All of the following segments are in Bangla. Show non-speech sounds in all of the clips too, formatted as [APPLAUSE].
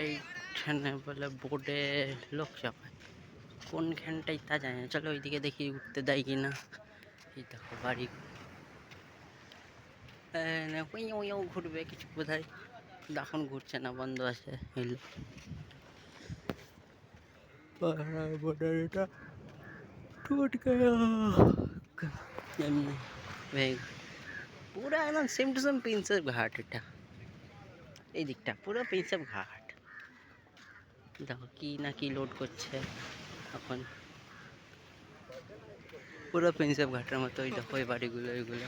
এইখানে বলে বোর্ডে লোক চাপায় কোনখানটাই তা জানি না চলো ওইদিকে দেখি উঠতে দেয় কি না এই দেখো বাড়ি এই না, উই উই উই ঘুরবে কিছু বোধহয় এখন ঘুরছে না বন্ধ আছে হিল এটা टूट गया এমনি ভেঙে পুরো একদম সেম টু সেম প্রিন্সেপ ঘাট এটা এই দিকটা পুরো প্রিন্সেপ ঘাট দেখো কি না কি লোড করছে এখন। পুরো প্রিন্সেপ ঘাটের মতো ওই দেখো ওই বাড়িগুলো ওইগুলো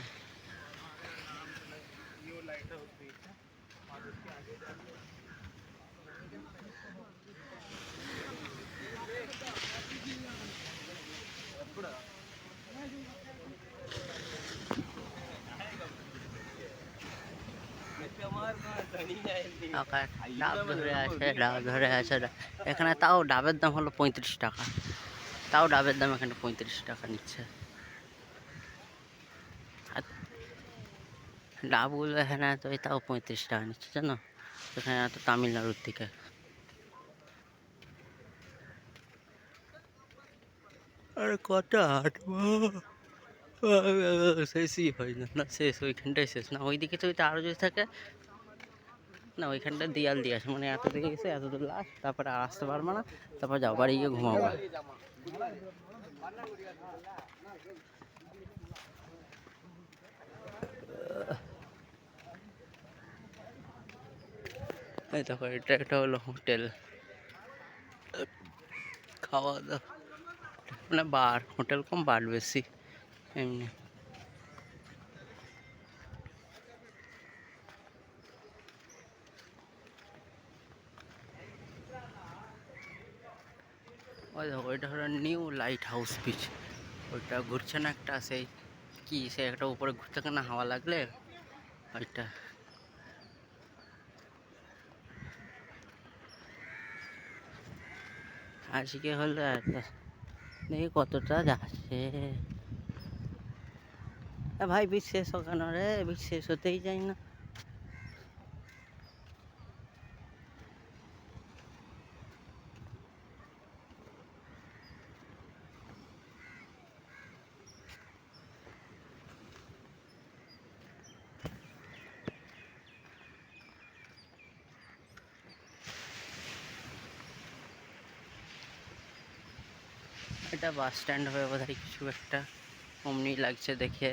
ডাব ধরে আছে ডাব ধরে আছে এখানে তাও ডাবের দাম হলো পঁয়ত্রিশ টাকা। তাও ডাবের দাম এখানে পঁয়ত্রিশ টাকা নিচ্ছে। আর ডাবগুলো এখানে তো তাও পঁয়ত্রিশ টাকা নিচ্ছে জানো? এখানে তো তামিলনাড়ুর দিকে। আর কত হাঁটবো? [LAUGHS] শেষই হয় না না শেষ, ওইখানটাই শেষ। না, ওইদিকে তো আরও যদি থাকে, না, ওইখানটা দিয়াল দিয়ে আছে মানে এত দিকে গেছে এত দূর লাস্ট, তারপরে আর আসতে পারব না, তারপর যাও বাড়ি গিয়ে ঘুমাবো। এই দেখো, এটা একটা হলো হোটেল। খাওয়া দাওয়া। মানে বার, হোটেল কম বার বেশি। এমনি। ওই দেখো, ওইটা হলো নিউ লাইট হাউস বিচ ওইটা ঘুরছে না একটা সেই কি সে একটা উপরে ঘুরতে না হাওয়া লাগলে? ওইটা। আজকে হলো দেখি কতটা যাচ্ছে। ভাই শেষ কেন রে শেষ হতেই যায় না। এটা বাস স্ট্যান্ড হবে বোধহয়, কিছু একটা। অমনি লাগছে দেখে।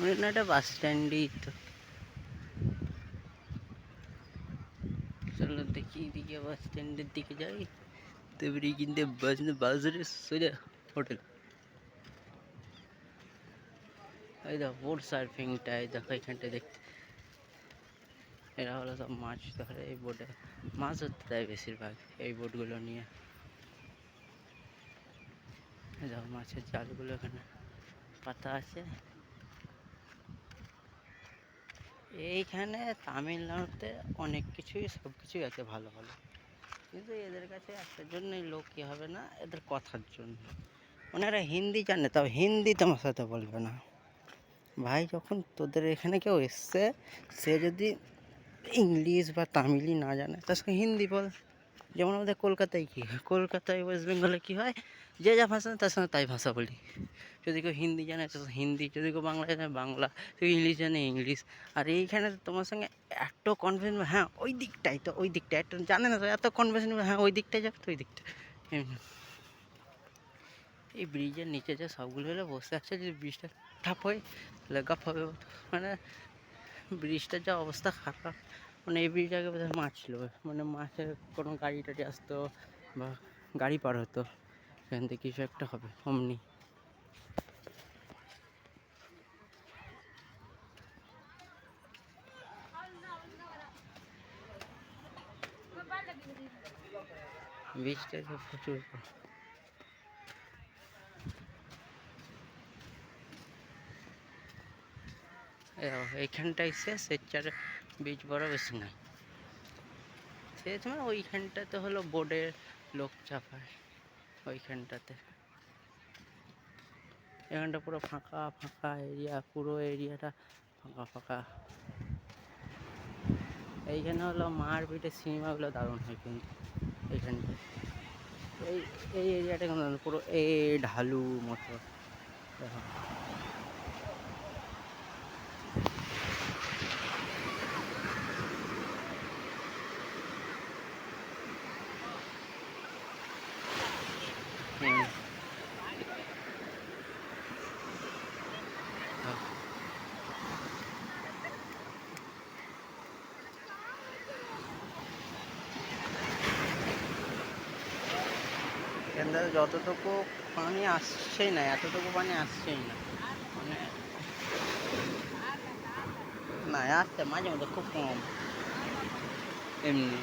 এটা বাস স্ট্যান্ডই তো। চলো দেখি এদিকে বাস স্ট্যান্ডের দিকে যাই। তারপরে কিনতে বাস বাজারে সোজা হোটেল এই দেখো বোট সার্ফিংটা এই দেখো এখানটা দেখতে। এরা হলো সব মাছ ধরে এই বোটে মাছ ধরতে দেয় বেশিরভাগ এই বোটগুলো নিয়ে। দেখো মাছের জালগুলো এখানে পাতা আছে। এইখানে তামিলনাড়ুতে অনেক কিছুই, সব কিছুই আছে ভালো ভালো। কিন্তু এদের কাছে একটার জন্যই লোক কী হবে না, এদের কথার জন্য। এরা হিন্দি জানে, তবে হিন্দি তোমার সাথে বলবে না। ভাই, যখন তোদের এখানে কেউ এসছে, সে যদি ইংলিশ বা তামিলই না জানে, তার সঙ্গে হিন্দি বল। যেমন আমাদের কলকাতায় কী হয়, কলকাতায় ওয়েস্ট বেঙ্গলে কী হয় যে যা ভাষা, তার সঙ্গে তাই ভাষা বলি। যদি কেউ হিন্দি জানে তো হিন্দি, যদি কেউ বাংলা জানে, বাংলা কেউ ইংলিশ জানে, ইংলিশ। আর এইখানে তোমার সঙ্গে এত কনফিডেন্স হ্যাঁ ওই দিকটাই তো, ওই দিকটা একটা জানে না তো, এত কনফিডেন্স হ্যাঁ ওই দিকটাই যাবে তো, ওই দিকটা। এই ব্রিজের নিচে যে সবগুলো হলে বসে আছে যে ব্রিজটা ঠাপ হয়, তাহলে গাপ হবে। মানে ব্রিজটার যা অবস্থা খারাপ। মানে এই ব্রিজ আগে বোধহয় মাছ ছিল। মানে মাছের কোনো গাড়ি টাড়ি আসতো বা গাড়ি পার হতো। সেখান থেকে কিছু একটা হবে, অমনি। বীজটা তো প্রচুর। এই এইখানটায় শেষ এর চারে বীজ বড় বেশি নাই শেষ মানে ওইখানটাতে হলো বোর্ডের লোক চাপায়। ওইখানটাতে। এখানটা পুরো ফাঁকা ফাঁকা এরিয়া পুরো এরিয়াটা ফাঁকা ফাঁকা। এইখানে হলো মারপিটের সিনেমাগুলো দারুণ হয় কিন্তু এইখানটা এই এই এরিয়াটা কিন্তু পুরো এই ঢালু মতো। দেখো হুম। হ্যাঁ। এখান থেকে যতটুকু পানি আসছেই না, এতটুকু পানি আসছেই না। মানে না, আসছে মাঝে মধ্যে খুব কম। এমনি।